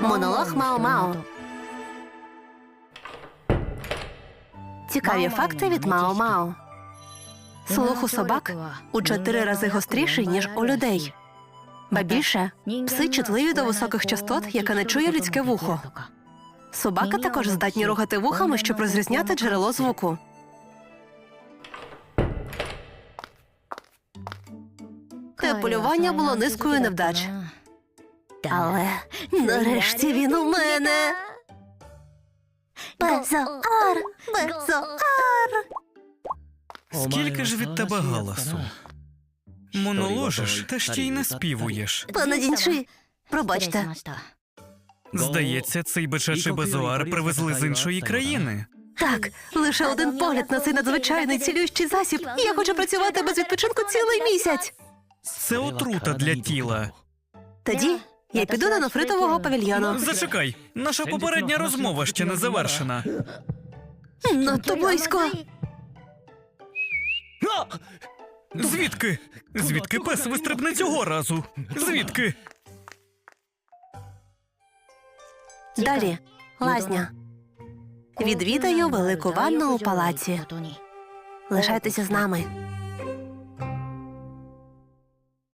Монолог Мао-Мао. Цікаві факти від Мао-Мао. Слух у собак у чотири рази гостріший, ніж у людей. Ба більше, пси чутливі до високих частот, яка не чує людське вухо. Собака також здатні рухати вухами, щоб розрізняти джерело звуку. Те полювання було низкою невдач. Але нарешті він у мене. Безоар! Безоар! Скільки ж від тебе галасу? Моноложиш та ще й не співуєш. Пане Дінчи, пробачте. Здається, цей бичачий безуар привезли з іншої країни. Так, лише один погляд на цей надзвичайний цілющий засіб. і Я хочу працювати без відпочинку цілий місяць. Це отрута для тіла. Тоді я піду до нефритового павільйону. Зачекай, наша попередня розмова ще не завершена. Надто близько. Звідки? Звідки пес вистрибне цього разу? Звідки? Далі лазня. Відвідаю велику ванну у палаці. Лишайтеся з нами.